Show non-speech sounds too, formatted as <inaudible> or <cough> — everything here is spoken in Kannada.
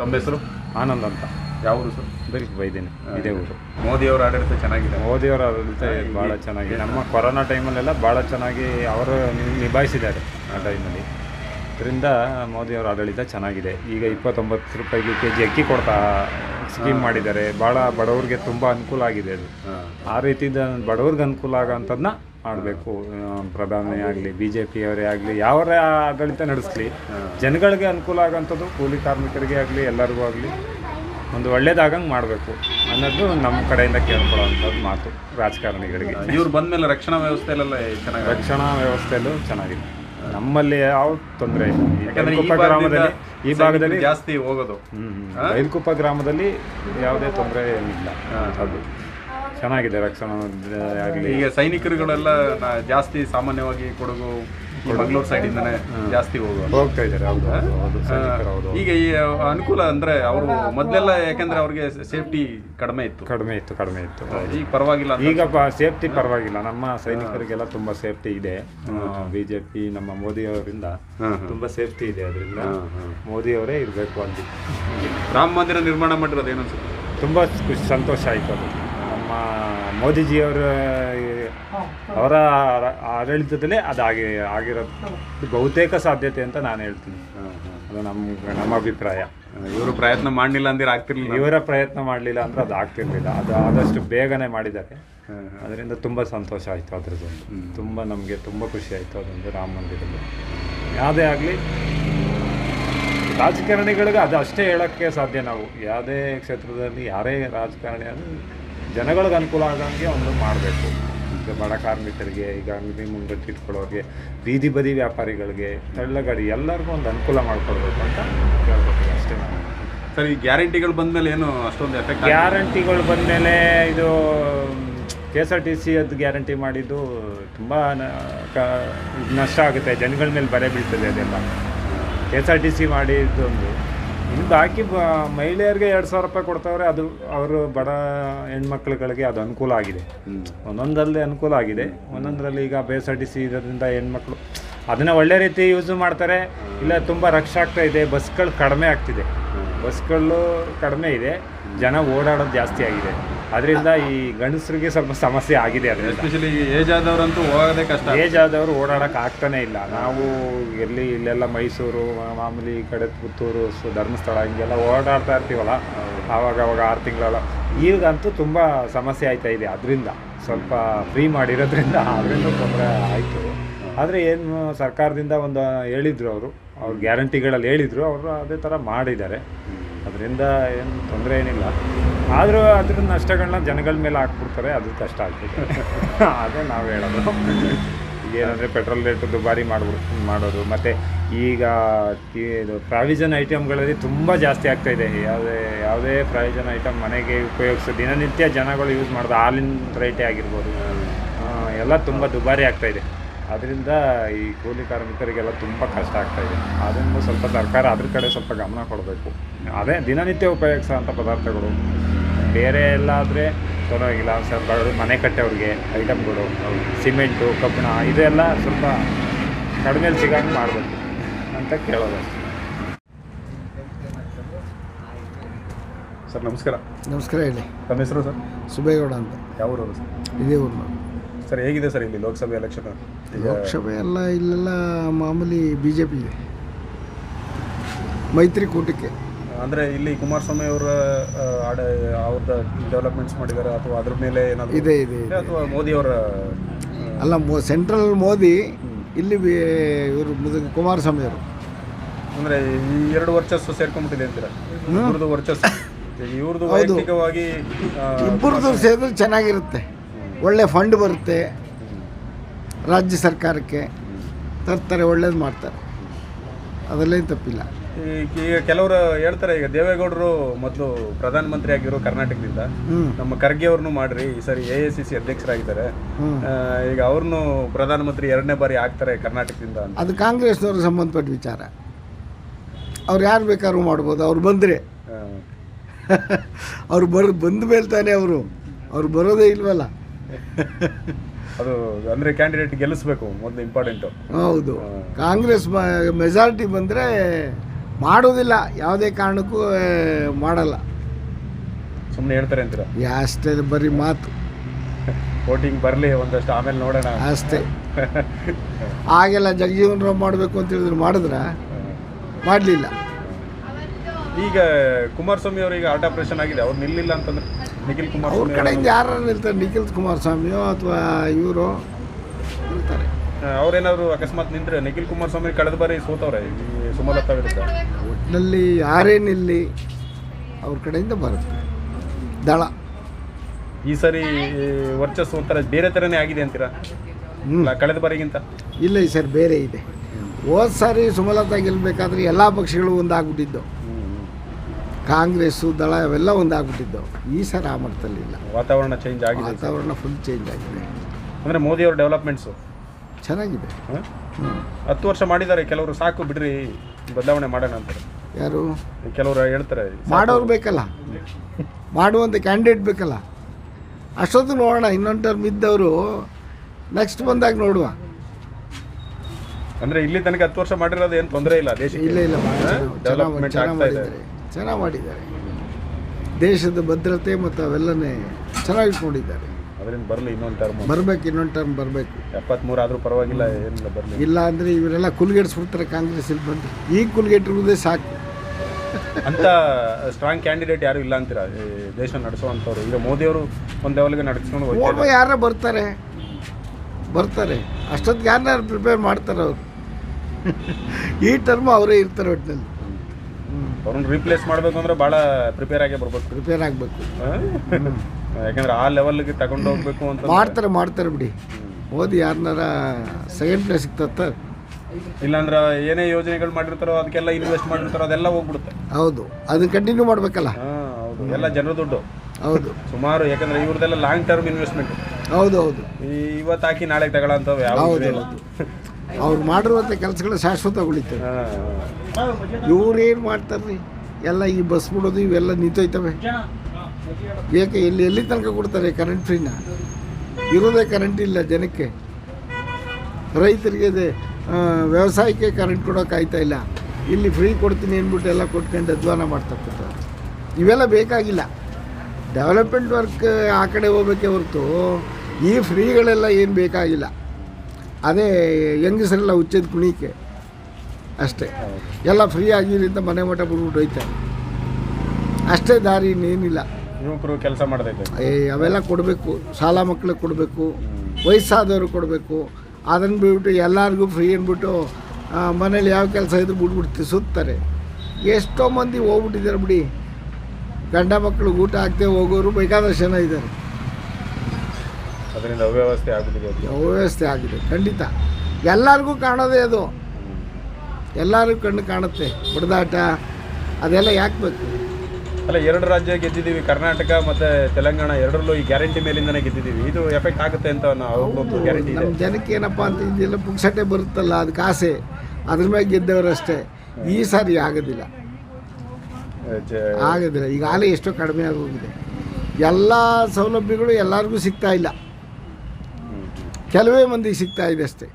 ತಮ್ಮ ಹೆಸರು? ಆನಂದ್ ಅಂತ. ಯಾವ ಊರು ಸರ್? ಬಿಲ್ಕ್ ಬೈದೇನೆ ಇದೇ ಊರು. ಮೋದಿ ಅವರ ಆಡಳಿತ ಚೆನ್ನಾಗಿದೆ? ಮೋದಿಯವರ ಆಡಳಿತ ಭಾಳ ಚೆನ್ನಾಗಿದೆ. ನಮ್ಮ ಕೊರೋನಾ ಟೈಮಲ್ಲೆಲ್ಲ ಭಾಳ ಚೆನ್ನಾಗಿ ಅವರು ನಿಭಾಯಿಸಿದ್ದಾರೆ ಆ ಟೈಮಲ್ಲಿ. ಇದರಿಂದ ಮೋದಿಯವರ ಆಡಳಿತ ಚೆನ್ನಾಗಿದೆ. ಈಗ ಇಪ್ಪತ್ತೊಂಬತ್ತು ರೂಪಾಯಿಗೆ ಕೆ ಜಿ ಅಕ್ಕಿ ಕೊಡ್ತಾ ಸ್ಕೀಮ್ ಮಾಡಿದ್ದಾರೆ. ಭಾಳ ಬಡವ್ರಿಗೆ ತುಂಬ ಅನುಕೂಲ ಆಗಿದೆ ಅದು. ಆ ರೀತಿಯಿಂದ ಬಡವ್ರಿಗೆ ಅನುಕೂಲ ಆಗೋಂಥದ್ದನ್ನ ಮಾಡಬೇಕು ಪ್ರಧಾನಿ ಆಗಲಿ ಬಿ ಜೆ ಪಿಯವರೇ ಆಗಲಿ ಯಾವರೇ ಆಡಳಿತ ನಡೆಸಲಿ ಜನಗಳಿಗೆ ಅನುಕೂಲ ಆಗೋಂಥದ್ದು ಕೂಲಿ ಕಾರ್ಮಿಕರಿಗೆ ಆಗಲಿ ಎಲ್ಲರಿಗೂ ಆಗಲಿ ಒಂದು ಒಳ್ಳೇದಾಗಂಗೆ ಮಾಡಬೇಕು ಅನ್ನೋದು ನಮ್ಮ ಕಡೆಯಿಂದ ಕೇಳ್ಕೊಳ್ಳೋವಂಥದ್ದು ಮಾತು ರಾಜಕಾರಣಿಗಳಿಗೆ. ಇವ್ರು ಬಂದ್ಮೇಲೆ ರಕ್ಷಣಾ ವ್ಯವಸ್ಥೆಯಲ್ಲೆಲ್ಲ ಚೆನ್ನಾಗಿ ರಕ್ಷಣಾ ವ್ಯವಸ್ಥೆಯಲ್ಲೂ ಚೆನ್ನಾಗಿದೆ. ನಮ್ಮಲ್ಲಿ ಯಾವ ತೊಂದರೆ ಇಲ್ಲ. ಗ್ರಾಮದಲ್ಲಿ ಈ ಭಾಗದಲ್ಲಿ ಜಾಸ್ತಿ ಹೋಗೋದು. ಬೈಲ್ಕುಪ್ಪ ಗ್ರಾಮದಲ್ಲಿ ಯಾವುದೇ ತೊಂದರೆ ಏನಿಲ್ಲ. ಅದು ಚೆನ್ನಾಗಿದೆ ರಕ್ಷಣಾ ಆಗಲಿ. ಈಗ ಸೈನಿಕರುಗಳೆಲ್ಲ ನಾ- ಜಾಸ್ತಿ ಸಾಮಾನ್ಯವಾಗಿ ಕೊಡಗು ಈ ಮಂಗಳೂರು ಸೈಡ್ ಇಂದಾನೆ ಜಾಸ್ತಿ ಹೋಗೋದು ಹೋಗ್ತಾ ಇದ್ದಾರೆ. ಹೌದು ಹೌದು ಹೌದು. ಸೈನಿಕರು ಹೌದು ಈಗ ಈ ಅನುಕೂಲ ಅಂದ್ರೆ ಅವರು ಮೊದಲೆಲ್ಲ ಯಾಕಂದ್ರೆ ಅವ್ರಿಗೆ ಸೇಫ್ಟಿ ಕಡಿಮೆ ಇತ್ತು. ಕಡಿಮೆ ಇತ್ತು ಕಡಿಮೆ ಇತ್ತು. ಈಗ ಪರವಾಗಿಲ್ಲ ಅಂತ ಈಗ ಸೇಫ್ಟಿ ಪರವಾಗಿಲ್ಲ. ನಮ್ಮ ಸೈನಿಕರಿಗೆಲ್ಲ ತುಂಬಾ ಸೇಫ್ಟಿ ಇದೆ. ಬಿಜೆಪಿ ನಮ್ಮ ಮೋದಿ ಅವರಿಂದ ತುಂಬಾ ಸೇಫ್ಟಿ ಇದೆ ಅದರಿಂದ. ಮೋದಿ ಅವರೇ ಇರಬೇಕು ಅಂತ. ರಾಮ ಮಂದಿರ ನಿರ್ಮಾಣ ಮಾಡಿರೋದು ಏನು ಅನ್ಸುತ್ತೆ? ತುಂಬಾ ಖುಷಿ ಸಂತೋಷ ಆಯ್ತು ಅದು. ಮೋದಿಜಿಯವರ ಅವರ ಆಡಳಿತದಲ್ಲೇ ಅದು ಆಗಿ ಆಗಿರೋದು. ಬಹುತೇಕ ಸಾಧ್ಯತೆ ಅಂತ ನಾನು ಹೇಳ್ತೀನಿ. ಅದು ನಮ್ಮ ನಮ್ಮ ಅಭಿಪ್ರಾಯ. ಇವರು ಪ್ರಯತ್ನ ಮಾಡಲಿಲ್ಲ ಅಂದ್ರೆ ಆಗ್ತಿರ್ಲಿಲ್ಲ. ಇವರ ಪ್ರಯತ್ನ ಮಾಡಲಿಲ್ಲ ಅಂದ್ರೆ ಅದು ಆಗ್ತಿರ್ಲಿಲ್ಲ. ಅದು ಆದಷ್ಟು ಬೇಗನೆ ಮಾಡಿದ್ದಾರೆ. ಅದರಿಂದ ತುಂಬ ಸಂತೋಷ ಆಯಿತು ಅದ್ರದ್ದೊಂದು ತುಂಬ ನಮಗೆ ತುಂಬ ಖುಷಿ ಆಯಿತು ಅದೊಂದು ರಾಮ ಮಂದಿರದಲ್ಲಿ ಯಾವುದೇ ಆಗಲಿ ರಾಜಕಾರಣಿಗಳಿಗೆ ಅದು ಅಷ್ಟೇ ಹೇಳೋಕ್ಕೆ ಸಾಧ್ಯ ನಾವು. ಯಾವುದೇ ಕ್ಷೇತ್ರದಲ್ಲಿ ಯಾರೇ ರಾಜಕಾರಣಿ ಅದು ಜನಗಳಿಗೆ ಅನುಕೂಲ ಆಗಂಗೆ ಒಂದು ಮಾಡಬೇಕು. ಈಗ ಬಡ ಕಾರ್ಮಿಕರಿಗೆ ಈಗ ಅಂಗಡಿ ಮುಂದೆ ಇಟ್ಕೊಳ್ಳೋರಿಗೆ ಬೀದಿ ಬದಿ ವ್ಯಾಪಾರಿಗಳಿಗೆ ತಳ್ಳಗಡಿ ಎಲ್ಲರಿಗೂ ಒಂದು ಅನುಕೂಲ ಮಾಡಿಕೊಡ್ಬೇಕು ಅಂತ ಕೇಳ್ಕೊತೀವಿ ಅಷ್ಟೇ ನಾನು. ಸರ್ ಈ ಗ್ಯಾರಂಟಿಗಳು ಬಂದಮೇಲೆ ಏನು ಅಷ್ಟೊಂದು ಎಫೆಕ್ಟ್ ಗ್ಯಾರಂಟಿಗಳು ಬಂದಮೇಲೆ ಇದು K S R T C ಅದು ಗ್ಯಾರಂಟಿ ಮಾಡಿದ್ದು ತುಂಬ ನಷ್ಟ ಆಗುತ್ತೆ. ಜನಗಳ ಮೇಲೆ ಬರೆ ಬೀಳ್ತದೆ ಅದೆಲ್ಲ. K S R T C ಮಾಡಿದ್ದೊಂದು ಇನ್ನು ಹಾಕಿ ಬ ಮಹಿಳೆಯರಿಗೆ ಎರಡು ಸಾವಿರ ರೂಪಾಯಿ ಕೊಡ್ತಾವ್ರೆ ಅದು ಅವರು ಬಡ ಹೆಣ್ಮಕ್ಳುಗಳಿಗೆ ಅದು ಅನುಕೂಲ ಆಗಿದೆ. ಒಂದೊಂದರಲ್ಲಿ ಅನುಕೂಲ ಆಗಿದೆ. ಒಂದೊಂದರಲ್ಲಿ ಈಗ B S R T C ಇದರಿಂದ ಹೆಣ್ಮಕ್ಳು ಅದನ್ನು ಒಳ್ಳೆ ರೀತಿ ಯೂಸ್ ಮಾಡ್ತಾರೆ. ಇಲ್ಲ ತುಂಬ ರಕ್ಷ ಆಗ್ತಾ ಇದೆ. ಬಸ್ಗಳು ಕಡಿಮೆ ಆಗ್ತಿದೆ. ಬಸ್ಗಳು ಕಡಿಮೆ ಇದೆ. ಜನ ಓಡಾಡೋದು ಜಾಸ್ತಿ ಆಗಿದೆ. ಅದರಿಂದ ಈ ಗಂಡಸರಿಗೆ ಸ್ವಲ್ಪ ಸಮಸ್ಯೆ ಆಗಿದೆ ಅದರಿಂದ. ಎಸ್ಪೆಷಲಿ ಏಜ್ ಆದವರಂತೂ ಹೋಗೋದೇ ಕಷ್ಟ ಏಜ್ ಆದವರು ಓಡಾಡಕ್ಕೆ ಆಗ್ತಾನೆ ಇಲ್ಲ. ನಾವು ಎಲ್ಲಿ ಇಲ್ಲೆಲ್ಲ ಮೈಸೂರು ಮಾಮೂಲಿ ಈ ಕಡೆ ಪುತ್ತೂರು ಧರ್ಮಸ್ಥಳ ಹಿಂಗೆಲ್ಲ ಓಡಾಡ್ತಾ ಇರ್ತೀವಲ್ಲ ಆವಾಗ ಅವಾಗ ಆರು ತಿಂಗಳಲ್ಲ. ಈಗಂತೂ ತುಂಬ ಸಮಸ್ಯೆ ಆಯ್ತಾ ಇದೆ ಅದರಿಂದ. ಸ್ವಲ್ಪ ಫ್ರೀ ಮಾಡಿರೋದ್ರಿಂದ ಅದರಿಂದ ತೊಂದರೆ ಆಯಿತು. ಆದರೆ ಏನು ಸರ್ಕಾರದಿಂದ ಒಂದು ಹೇಳಿದ್ರು ಅವರು. ಅವ್ರ ಗ್ಯಾರಂಟಿಗಳಲ್ಲಿ ಹೇಳಿದರು. ಅವರು ಅದೇ ಥರ ಮಾಡಿದ್ದಾರೆ. ಅದರಿಂದ ಏನು ತೊಂದರೆ ಏನಿಲ್ಲ. ಆದರೂ ಅದ್ರ ನಷ್ಟಗಳನ್ನ ಜನಗಳ ಮೇಲೆ ಹಾಕ್ಬಿಡ್ತಾರೆ ಅದು ಕಷ್ಟ ಆಗ್ತದೆ. <laughs> ಅದೇ ನಾವು ಹೇಳೋದು. ಏನಂದರೆ ಪೆಟ್ರೋಲ್ ರೇಟ್ ದುಬಾರಿ ಮಾಡ್ಬಿಡ್ ಮಾಡೋದು. ಮತ್ತು ಈಗ ಇದು ಪ್ರಾವಿಷನ್ ಐಟಮ್ಗಳಲ್ಲಿ ತುಂಬ ಜಾಸ್ತಿ ಆಗ್ತಾಯಿದೆ ಯಾವುದೇ ಯಾವುದೇ ಪ್ರಾವಿಷನ್ ಐಟಮ್ ಮನೆಗೆ ಉಪಯೋಗಿಸೋ ದಿನನಿತ್ಯ ಜನಗಳು ಯೂಸ್ ಮಾಡೋದು ಹಾಲಿನ ರೇಟೇ ಆಗಿರ್ಬೋದು. ಎಲ್ಲ ತುಂಬ ದುಬಾರಿ ಆಗ್ತಾಯಿದೆ ಅದರಿಂದ ಈ ಕೂಲಿ ಕಾರ್ಮಿಕರಿಗೆಲ್ಲ ತುಂಬ ಕಷ್ಟ ಆಗ್ತಾ ಇದೆ. ಅದರಿಂದ ಸ್ವಲ್ಪ ಸರ್ಕಾರ ಅದ್ರ ಕಡೆ ಸ್ವಲ್ಪ ಗಮನ ಕೊಡಬೇಕು. ಅದೇ ದಿನನಿತ್ಯ ಉಪಯೋಗಿಸೋಂಥ ಪದಾರ್ಥಗಳು. ಬೇರೆ ಎಲ್ಲ ಆದರೆ ಪರವಾಗಿಲ್ಲ. ಸ್ವಲ್ಪ ಮನೆ ಕಟ್ಟೋರಿಗೆ ಐಟಮ್ಗಳು ಸಿಮೆಂಟು ಕಬ್ಬಿಣ ಇದೆಲ್ಲ ಸ್ವಲ್ಪ ಕಡಿಮೆ ಸಿಗಂಗೆ ಮಾಡಬೇಕು ಅಂತ ಕೇಳೋದು ಸರ್ ನಮಸ್ಕಾರ. ನಮಸ್ಕಾರ ಹೇಳಿ. ತಮ್ಮ ಹೆಸರು ಸರ್? ಸುಬೇಗೌಡ ಅಂತ. ಯಾವ ಊರವರು ಸರ್? ಇದೇ ಊರು ಸರ್ ಹೇಗಿದೆ ಸರ್ ಇಲ್ಲಿ ಲೋಕಸಭೆ ಎಲೆಕ್ಷನ್ ಲೋಕಸಭೆ ಎಲ್ಲ ಇಲ್ಲೆಲ್ಲ ಮಾಮೂಲಿ ಬಿ ಜೆ ಪಿ ಇದೆ ಮೈತ್ರಿಕೂಟಕ್ಕೆ ಅಂದರೆ ಇಲ್ಲಿ ಕುಮಾರಸ್ವಾಮಿ ಅವರ ಆಡ ಡೆವಲಪ್ಮೆಂಟ್ಸ್ ಮಾಡಿದ್ದಾರೆ ಅಥವಾ ಅದ್ರ ಮೇಲೆ ಏನಾದರೂ ಇದೆ ಇದೆ ಅಥವಾ ಮೋದಿ ಅವರ ಅಲ್ಲ ಮೋ ಸೆಂಟ್ರಲ್ ಮೋದಿ ಇಲ್ಲಿ ಇವರು ಮುದುಕ ಕುಮಾರಸ್ವಾಮಿ ಅವರು. ಅಂದರೆ ಈ ಎರಡು ವರ್ಚಸ್ಸು ಸೇರ್ಕೊಂಡ್ಬಿಟ್ಟಿದೆ ಅಂತೀರಾ? ಇವ್ರದ್ದು ವರ್ಚಸ್ಸು. ಇವ್ರದ್ದು ವೈಯಕ್ತಿಕವಾಗಿ ಇಬ್ಬರದ್ದು ಸೇರಿದ್ರೆ ಚೆನ್ನಾಗಿರುತ್ತೆ. ಒಳ್ಳೆ ಫಂಡ್ ಬರುತ್ತೆ. ರಾಜ್ಯ ಸರ್ಕಾರಕ್ಕೆ ತರ್ತಾರೆ ಒಳ್ಳೇದು ಮಾಡ್ತಾರೆ. ಅದರಲ್ಲೇನು ತಪ್ಪಿಲ್ಲ. ಈಗ ಕೆಲವರು ಹೇಳ್ತಾರೆ ಈಗ ದೇವೇಗೌಡರು ಮೊದಲು ಪ್ರಧಾನಮಂತ್ರಿ ಆಗಿರೋ ಕರ್ನಾಟಕದಿಂದ. ನಮ್ಮ ಖರ್ಗೆ ಅವ್ರನ್ನು ಮಾಡ್ರಿ ಈ ಸರಿ ಎ ಎಸ್ ಸಿ ಸಿ ಅಧ್ಯಕ್ಷರಾಗಿದ್ದಾರೆ. ಈಗ ಅವ್ರನ್ನು ಪ್ರಧಾನಮಂತ್ರಿ ಎರಡನೇ ಬಾರಿ ಆಗ್ತಾರೆ ಕರ್ನಾಟಕದಿಂದ ಅದು ಕಾಂಗ್ರೆಸ್ನವ್ರಿಗೆ ಸಂಬಂಧಪಟ್ಟ ವಿಚಾರ. ಅವ್ರು ಯಾರು ಬೇಕಾದ್ರೂ ಮಾಡ್ಬೋದು ಅವ್ರು ಬಂದರೆ. <laughs> ಅವ್ರು ಬರ್ ಬಂದ ಮೇಲೆ ತಾನೇ ಅವರು. ಅವ್ರು ಬರೋದೇ ಇಲ್ವಲ್ಲ. <laughs> ಅದು ಅಂದ್ರೆ ಕ್ಯಾಂಡಿಡೇಟ್ ಗೆಲ್ಲಿಸ್ಬೇಕು ಮೊದಲು ಇಂಪಾರ್ಟೆಂಟು ಹೌದು. ಕಾಂಗ್ರೆಸ್ ಮೆಜಾರಿಟಿ ಬಂದರೆ ಮಾಡೋದಿಲ್ಲ. ಯಾವುದೇ ಕಾರಣಕ್ಕೂ ಮಾಡಲ್ಲ. ಸುಮ್ಮನೆ ಹೇಳ್ತಾರೆ ಅಂತೀರಾ? ಅಷ್ಟೇ ಬರೀ ಮಾತು. ವೋಟಿಂಗ್ ಬರಲಿ ಒಂದಷ್ಟು ಆಮೇಲೆ ನೋಡೋಣ. ಅಷ್ಟೇ. ಆಗೆಲ್ಲ ಜಗಜೀವನ್ ರಾವ್ ಮಾಡಬೇಕು ಅಂತ ಹೇಳಿದ್ರು ಮಾಡಿದ್ರ? ಮಾಡಲಿಲ್ಲ. ಈಗ ಕುಮಾರಸ್ವಾಮಿ ಅವರು ಈಗ ಹಾರ್ಟ್ ಆಪರೇಷನ್ ಆಗಿದೆ. ಅವ್ರು ನಿಲ್ಲಿಲ್ಲ ಅಂತಂದ್ರೆ? ನಿಖಿಲ್ ಅವ್ರ ಕುಮಾರಸ್ವಾಮಿ ಕಡೆಯಿಂದ ಯಾರು ಇರ್ತಾರೆ ನಿಖಿಲ್ ಕುಮಾರಸ್ವಾಮಿಯೋ ಅಥವಾ ಇವರು? ಇರ್ತಾರೆ ಅವ್ರೇನಾದ್ರು ಅಕಸ್ಮಾತ್ ನಿಂತ್ರೆ ನಿಖಿಲ್ ಕುಮಾರಸ್ವಾಮಿ ಕಳೆದ ಬಾರಿ ಸೋತವ್ರೆ ಈ ಸುಮಲತಾ ವಿರುದ್ಧ? ಒಟ್ಟಿನಲ್ಲಿ ಯಾರೇ ನಿಲ್ಲಿ ಅವ್ರ ಕಡೆಯಿಂದ ಬರುತ್ತೆ. ದಳ. ಈ ಸರಿ ವರ್ಚಸ್ಸು ಒಂಥರ ಬೇರೆ ಥರನೇ ಆಗಿದೆ ಅಂತೀರಾ? ಹ್ಞೂ ಅಲ್ಲ, ಕಳೆದ ಬಾರಿಗಿಂತ? ಇಲ್ಲ ಈ ಸರ್ ಬೇರೆ ಇದೆ. ಹೋದ ಸಾರಿ ಸುಮಲತಾ ಗೆಲ್ಲಬೇಕಾದ್ರೆ ಎಲ್ಲ ಪಕ್ಷಗಳು ಒಂದಾಗ್ಬಿಟ್ಟಿದ್ದು. ಕಾಂಗ್ರೆಸ್ಸು ದಳ ಅವೆಲ್ಲ ಒಂದಾಗ್ಬಿಟ್ಟಿದ್ದವು. ಈ ಸಲ ಆ ಮಟ್ಟದಲ್ಲಿ ಇಲ್ಲ. ವಾತಾವರಣ ಚೇಂಜ್ ಆಗಿದೆ. ವಾತಾವರಣ ಫುಲ್ ಚೇಂಜ್ ಆಗಿದೆ. ಅಂದರೆ ಮೋದಿ ಅವ್ರ ಡೆವಲಪ್ಮೆಂಟ್ಸು ಚೆನ್ನಾಗಿದೆ ಹತ್ತು ವರ್ಷ ಮಾಡಿದ್ದಾರೆ ಕೆಲವರು ಸಾಕು ಬಿಡ್ರಿ ಬದಲಾವಣೆ ಮಾಡೋಣ ಅಂತಾರೆ ಯಾರು? ಕೆಲವರು ಹೇಳ್ತಾರೆ ಮಾಡೋರು ಬೇಕಲ್ಲ. ಮಾಡುವಂಥ ಕ್ಯಾಂಡಿಡೇಟ್ ಬೇಕಲ್ಲ. ಅಷ್ಟೊತ್ತು ನೋಡೋಣ ಇನ್ನೊಂದು ಟರ್ಮ್ ಇದ್ದವರು ನೆಕ್ಸ್ಟ್ ಬಂದಾಗ ನೋಡುವ. ಅಂದ್ರೆ ಇಲ್ಲಿ ತನಕ ಹತ್ತು ವರ್ಷ ಮಾಡಿರೋದು ಏನು ತೊಂದರೆ ಇಲ್ಲ ದೇಶ ಇಲ್ಲ ಇಲ್ಲ ಡೆವಲಪ್ಮೆಂಟ್ ಚೆನ್ನಾಗಿ ಆಗ್ತಾ ಇದೆ. ಚೆನ್ನಾಗಿ ಮಾಡಿದ್ದಾರೆ. ದೇಶದ ಭದ್ರತೆ ಮತ್ತು ಅವೆಲ್ಲನೇ ಚೆನ್ನಾಗಿ ಇಟ್ಕೊಂಡಿದ್ದಾರೆ. ಅದರಿಂದ ಬರಲಿ ಇನ್ನೊಂದು ಟರ್ಮ್ ಬರಬೇಕು ಇನ್ನೊಂದು ಟರ್ಮ್ ಬರಬೇಕು. ಎಪ್ಪತ್ಮೂರು ಆದರೂ ಪರವಾಗಿಲ್ಲ ಏನಿಲ್ಲ ಬರಲಿ. ಇಲ್ಲ ಅಂದರೆ ಇವರೆಲ್ಲ ಕುಲ್ಗೆಡ್ಸ್ಬಿಡ್ತಾರೆ ಕಾಂಗ್ರೆಸ್ಸಲ್ಲಿ ಬಂದು. ಈಗ ಕುಲ್ಗೆಟ್ಟಿರುವುದೇ ಸಾಕು. ಅಂತ ಸ್ಟ್ರಾಂಗ್ ಕ್ಯಾಂಡಿಡೇಟ್ ಯಾರು ಇಲ್ಲ ಅಂತೀರಾ? ದೇಶ ನಡೆಸುವಂಥವ್ರು. ಈಗ ಮೋದಿ ಅವರು ಒಂದು ಲೆವೆಲ್ಗೆ ನಡೆಸ್ಕೊಂಡು ಯಾರ ಬರ್ತಾರೆ. ಬರ್ತಾರೆ. ಅಷ್ಟೊತ್ತಿಗೆ ಯಾರನ್ನ ಪ್ರಿಪೇರ್ ಮಾಡ್ತಾರೆ ಅವರು ಈ ಟರ್ಮ್ ಅವರೇ ಇರ್ತಾರೆ ಒಟ್ಟಿನಲ್ಲಿ ಅವ್ರನ್ನ ರೀಪ್ಲೇಸ್ ಮಾಡಬೇಕು ಅಂದ್ರೆ ಭಾಳ ಪ್ರಿಪೇರ್ ಆಗೇ ಬರ್ಬೇಕು. ಪ್ರಿಪೇರ್ ಆಗಬೇಕು? ಯಾಕಂದ್ರೆ ಆ ಲೆವೆಲ್ಗೆ ತಗೊಂಡು ಹೋಗ್ಬೇಕು ಅಂತ ಮಾಡ್ತಾರೆ ಮಾಡ್ತಾರೆ ಬಿಡಿ. ಓದಿ ಯಾರನ್ನಾರ ಸೆಕೆಂಡ್ ಪ್ಲೇಸ್ ಸಿಗ್ತತ್ತ ಇಲ್ಲಾಂದ್ರೆ ಏನೇ ಯೋಜನೆಗಳು ಮಾಡಿರ್ತಾರೋ ಅದಕ್ಕೆಲ್ಲ ಇನ್ವೆಸ್ಟ್ ಮಾಡಿರ್ತಾರೋ ಅದೆಲ್ಲ ಹೋಗ್ಬಿಡುತ್ತೆ. ಹೌದು. ಅದನ್ನ ಕಂಟಿನ್ಯೂ ಮಾಡಬೇಕಲ್ಲ? ಹಾ ಹೌದು. ಎಲ್ಲ ಜನರ ದುಡ್ಡು. ಹೌದು. ಸುಮಾರು ಯಾಕಂದ್ರೆ ಇವ್ರದ್ದೆಲ್ಲ ಲಾಂಗ್ ಟರ್ಮ್ ಇನ್ವೆಸ್ಟ್ಮೆಂಟ್ ಹೌದು ಹೌದು. ಇವತ್ತು ಹಾಕಿ ನಾಳೆ ತಗೊಳ್ಳೋ ಯಾವ ಹೌದು ಹೌದು. ಅವ್ರು ಮಾಡಿರುವಂಥ ಕೆಲಸಗಳು ಶಾಶ್ವತ ಉಳಿತವೆ ಇವ್ರೇನು ಮಾಡ್ತಾರ್ರಿ? ಎಲ್ಲ ಈ ಬಸ್ ಬಿಡೋದು ಇವೆಲ್ಲ ನಿಂತೋಯ್ತವೆ. ಏಕೆ ಎಲ್ಲಿ ಎಲ್ಲಿ ತನಕ ಕೊಡ್ತಾರೆ ಕರೆಂಟ್ ಫ್ರೀನ ಇರೋದೇ ಕರೆಂಟ್ ಇಲ್ಲ ಜನಕ್ಕೆ. ರೈತರಿಗೆ ಅದೇ, ವ್ಯವಸಾಯಕ್ಕೆ ಕರೆಂಟ್ ಕೊಡೋಕೆ ಆಯ್ತಾ ಇಲ್ಲ. ಇಲ್ಲಿ ಫ್ರೀ ಕೊಡ್ತೀನಿ ಅಂದ್ಬಿಟ್ಟು ಎಲ್ಲ ಕೊಟ್ಕೊಂಡು ಅಧ್ವಾನ ಮಾಡ್ತಾ ಕೂತಾರೆ ಇವೆಲ್ಲ ಬೇಕಾಗಿಲ್ಲ. ಡೆವಲಪ್ಮೆಂಟ್ ವರ್ಕ್ ಆ ಕಡೆ ಹೋಗ್ಬೇಕೇ ಹೊರತು ಈ ಫ್ರೀಗಳೆಲ್ಲ ಏನು ಬೇಕಾಗಿಲ್ಲ. ಅದೇ ಹೆಂಗಸರೆಲ್ಲ ಹುಚ್ಚದ ಕುಣಿಕೆ. ಅಷ್ಟೇ. ಎಲ್ಲ ಫ್ರೀ ಆಗಿರಿಂದ ಮನೆ ಮಠ ಬಿಡ್ಬಿಟ್ಟು ಹೋಯ್ತಾರೆ. ಅಷ್ಟೇ ದಾರಿ ಇನ್ನೇನಿಲ್ಲ. ಯುವಕರು ಕೆಲಸ ಮಾಡ್ತೈತೆ. ಏ ಅವೆಲ್ಲ ಕೊಡಬೇಕು. ಶಾಲಾ ಮಕ್ಳಿಗೆ ಕೊಡಬೇಕು. ವಯಸ್ಸಾದವರು ಕೊಡಬೇಕು. ಅದನ್ನು ಬಿಟ್ಬಿಟ್ಟು ಎಲ್ಲರಿಗೂ ಫ್ರೀ ಅಂದ್ಬಿಟ್ಟು ಮನೇಲಿ ಯಾವ ಕೆಲಸ ಇದ್ರು ಬಿಟ್ಬಿಡ್ತಿ ಸುತ್ತಾರೆ. ಎಷ್ಟೋ ಮಂದಿ ಹೋಗ್ಬಿಟ್ಟಿದ್ದಾರೆ ಬಿಡಿ. ಗಂಡ ಮಕ್ಕಳು ಊಟ ಹಾಕ್ದೆ ಹೋಗೋರು ಬೇಕಾದಷ್ಟು ಜನ ಇದ್ದಾರೆ. ಅದರಿಂದ ಅವ್ಯವಸ್ಥೆ ಆಗಿದೆ ಅವ್ಯವಸ್ಥೆ ವ್ಯವಸ್ಥೆ ಆಗಿದೆ ಖಂಡಿತ. ಎಲ್ಲರಿಗೂ ಕಾಣೋದೇ ಅದು. ಎಲ್ಲರಿಗೂ ಕಣ್ಣು ಕಾಣುತ್ತೆ ಬಡದಾಟ ಅದೆಲ್ಲ ಯಾಕೆ ಬೇಕು? ಅಲ್ಲ ಎರಡು ರಾಜ್ಯ ಗೆದ್ದಿದ್ದೀವಿ ಕರ್ನಾಟಕ ಮತ್ತೆ ತೆಲಂಗಾಣ ಎರಡರಲ್ಲೂ ಈ ಗ್ಯಾರಂಟಿ ಮೇಲಿಂದನೇ ಗೆದ್ದಿದ್ದೀವಿ. ಇದು ಎಫೆಕ್ಟ್ ಆಗುತ್ತೆ ಅಂತ ನಾವು ಗ್ಯಾರಂಟಿ ಇದೆ. ನಮ್ಮ ಜನಕ್ಕೆ ಏನಪ್ಪ ಅಂತ ಇದೆಲ್ಲ ಪುಕ್ಸಟ್ಟೆ ಬರುತ್ತಲ್ಲ ಅದು ಕಾಸೆ. ಅದ್ರ ಮೇಲೆ ಗೆದ್ದವರಷ್ಟೇ. ಈ ಸಾರಿ ಆಗೋದಿಲ್ಲ. ಆಗೋದಿಲ್ಲ. ಈಗಾಗಲೇ ಎಷ್ಟೋ ಕಡಿಮೆ ಆಗೋಗಿದೆ. ಎಲ್ಲ ಸೌಲಭ್ಯಗಳು ಎಲ್ಲರಿಗೂ ಸಿಗ್ತಾ ಇಲ್ಲ. ಕೆಲವೇ ಮಂದಿಗೆ ಸಿಗ್ತಾ ಇದೆ ಅಷ್ಟೇ.